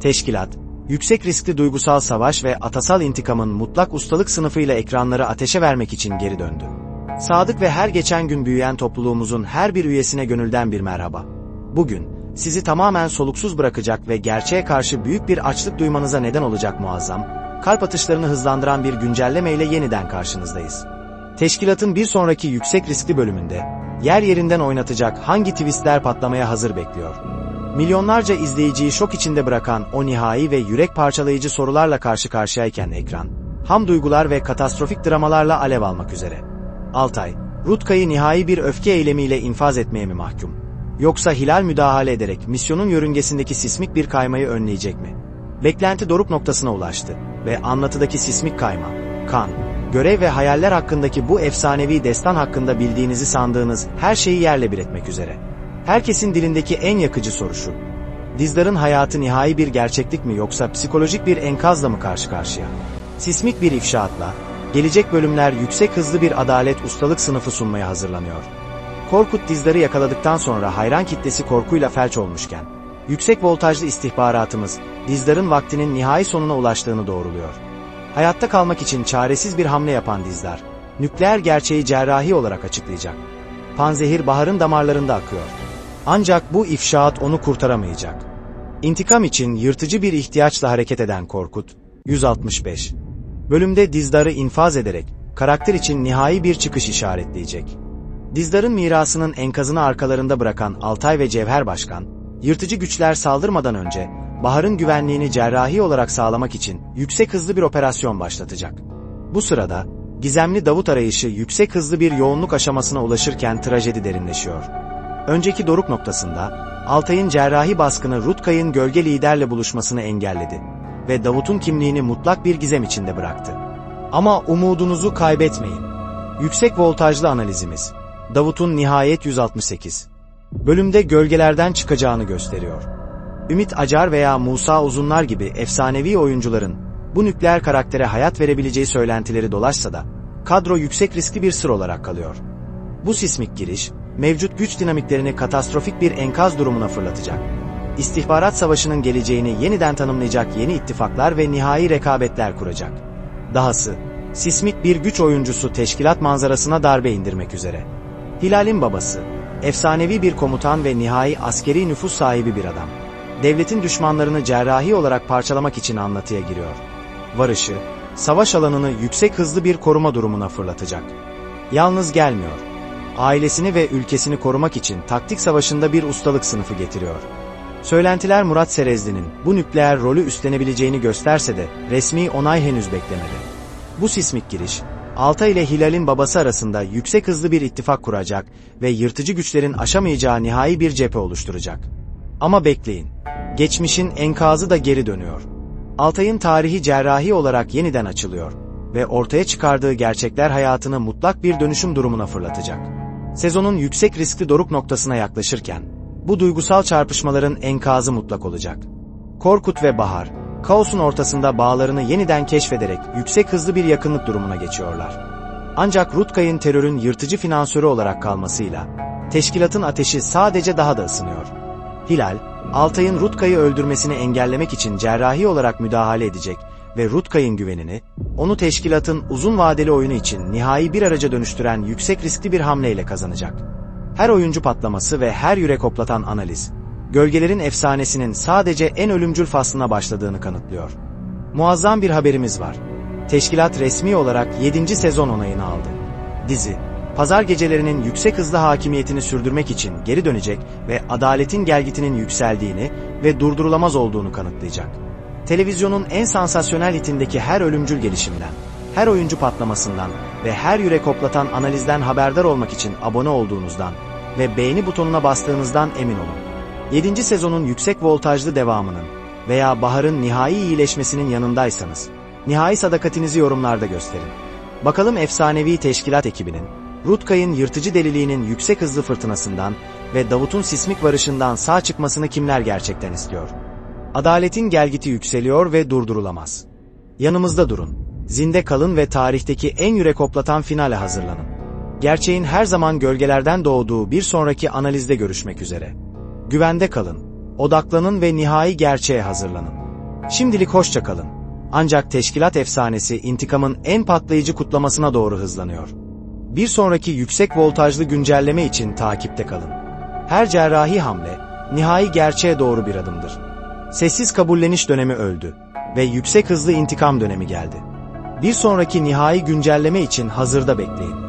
Teşkilat, yüksek riskli duygusal savaş ve atasal intikamın mutlak ustalık sınıfıyla ekranları ateşe vermek için geri döndü. Sadık ve her geçen gün büyüyen topluluğumuzun her bir üyesine gönülden bir merhaba. Bugün, sizi tamamen soluksuz bırakacak ve gerçeğe karşı büyük bir açlık duymanıza neden olacak muazzam, kalp atışlarını hızlandıran bir güncelleme ile yeniden karşınızdayız. Teşkilatın bir sonraki yüksek riskli bölümünde, yer yerinden oynatacak hangi twistler patlamaya hazır bekliyor? Milyonlarca izleyiciyi şok içinde bırakan o nihai ve yürek parçalayıcı sorularla karşı karşıyayken ekran, ham duygular ve katastrofik dramalarla alev almak üzere. Altay, Rutka'yı nihai bir öfke eylemiyle infaz etmeye mi mahkum? Yoksa Hilal müdahale ederek misyonun yörüngesindeki sismik bir kaymayı önleyecek mi? Beklenti doruk noktasına ulaştı ve anlatıdaki sismik kayma, kan, görev ve hayaller hakkındaki bu efsanevi destan hakkında bildiğinizi sandığınız her şeyi yerle bir etmek üzere. Herkesin dilindeki en yakıcı soru şu. Dizdar'ın hayatı nihai bir gerçeklik mi yoksa psikolojik bir enkazla mı karşı karşıya? Sismik bir ifşaatla, gelecek bölümler yüksek hızlı bir adalet ustalık sınıfı sunmaya hazırlanıyor. Korkut Dizdar'ı yakaladıktan sonra hayran kitlesi korkuyla felç olmuşken, yüksek voltajlı istihbaratımız, Dizdar'ın vaktinin nihai sonuna ulaştığını doğruluyor. Hayatta kalmak için çaresiz bir hamle yapan Dizdar, nükleer gerçeği cerrahi olarak açıklayacak. Panzehir baharın damarlarında akıyor. Ancak bu ifşaat onu kurtaramayacak. İntikam için yırtıcı bir ihtiyaçla hareket eden Korkut, 165. Bölümde Dizdar'ı infaz ederek, karakter için nihai bir çıkış işaretleyecek. Dizdar'ın mirasının enkazını arkalarında bırakan Altay ve Cevher Başkan, yırtıcı güçler saldırmadan önce, Bahar'ın güvenliğini cerrahi olarak sağlamak için yüksek hızlı bir operasyon başlatacak. Bu sırada, gizemli Davut arayışı yüksek hızlı bir yoğunluk aşamasına ulaşırken trajedi derinleşiyor. Önceki doruk noktasında, Altay'ın cerrahi baskını Rutkay'ın gölge liderle buluşmasını engelledi ve Davut'un kimliğini mutlak bir gizem içinde bıraktı. Ama umudunuzu kaybetmeyin. Yüksek voltajlı analizimiz, Davut'un nihayet 168. Bölümde gölgelerden çıkacağını gösteriyor. Ümit Acar veya Musa Uzunlar gibi efsanevi oyuncuların bu nükleer karaktere hayat verebileceği söylentileri dolaşsa da, kadro yüksek riskli bir sır olarak kalıyor. Bu sismik giriş, mevcut güç dinamiklerini katastrofik bir enkaz durumuna fırlatacak. İstihbarat savaşının geleceğini yeniden tanımlayacak yeni ittifaklar ve nihai rekabetler kuracak. Dahası, sismik bir güç oyuncusu teşkilat manzarasına darbe indirmek üzere. Hilal'in babası, efsanevi bir komutan ve nihai askeri nüfus sahibi bir adam. Devletin düşmanlarını cerrahi olarak parçalamak için anlatıya giriyor. Varışı, savaş alanını yüksek hızlı bir koruma durumuna fırlatacak. Yalnız gelmiyor. Ailesini ve ülkesini korumak için taktik savaşında bir ustalık sınıfı getiriyor. Söylentiler Murat Serezli'nin bu nükleer rolü üstlenebileceğini gösterse de resmi onay henüz beklemedi. Bu sismik giriş, Altay ile Hilal'in babası arasında yüksek hızlı bir ittifak kuracak ve yırtıcı güçlerin aşamayacağı nihai bir cephe oluşturacak. Ama bekleyin, geçmişin enkazı da geri dönüyor. Altay'ın tarihi cerrahi olarak yeniden açılıyor ve ortaya çıkardığı gerçekler hayatını mutlak bir dönüşüm durumuna fırlatacak. Sezonun yüksek riskli doruk noktasına yaklaşırken, bu duygusal çarpışmaların enkazı mutlak olacak. Korkut ve Bahar, kaosun ortasında bağlarını yeniden keşfederek yüksek hızlı bir yakınlık durumuna geçiyorlar. Ancak Rutkay'ın terörün yırtıcı finansörü olarak kalmasıyla, teşkilatın ateşi sadece daha da ısınıyor. Hilal, Altay'ın Rutkay'ı öldürmesini engellemek için cerrahi olarak müdahale edecek ve Rutkay'ın güvenini, onu teşkilatın uzun vadeli oyunu için nihai bir araca dönüştüren yüksek riskli bir hamleyle kazanacak. Her oyuncu patlaması ve her yürek hoplatan analiz, gölgelerin efsanesinin sadece en ölümcül faslına başladığını kanıtlıyor. Muazzam bir haberimiz var. Teşkilat resmi olarak 7. sezon onayını aldı. Dizi, pazar gecelerinin yüksek hızlı hakimiyetini sürdürmek için geri dönecek ve adaletin gelgitinin yükseldiğini ve durdurulamaz olduğunu kanıtlayacak. Televizyonun en sansasyonel hitindeki her ölümcül gelişimden, her oyuncu patlamasından ve her yürek hoplatan analizden haberdar olmak için abone olduğunuzdan ve beğeni butonuna bastığınızdan emin olun. 7. sezonun yüksek voltajlı devamının veya Bahar'ın nihai iyileşmesinin yanındaysanız, nihai sadakatinizi yorumlarda gösterin. Bakalım efsanevi teşkilat ekibinin, Rutkay'ın yırtıcı deliliğinin yüksek hızlı fırtınasından ve Davut'un sismik varışından sağ çıkmasını kimler gerçekten istiyor? Adaletin gelgiti yükseliyor ve durdurulamaz. Yanımızda durun. Zinde kalın ve tarihteki en yürek hoplatan finale hazırlanın. Gerçeğin her zaman gölgelerden doğduğu bir sonraki analizde görüşmek üzere. Güvende kalın, odaklanın ve nihai gerçeğe hazırlanın. Şimdilik hoşça kalın. Ancak teşkilat efsanesi intikamın en patlayıcı kutlamasına doğru hızlanıyor. Bir sonraki yüksek voltajlı güncelleme için takipte kalın. Her cerrahi hamle, nihai gerçeğe doğru bir adımdır. Sessiz kabulleniş dönemi öldü ve yüksek hızlı intikam dönemi geldi. Bir sonraki nihai güncelleme için hazırda bekleyin.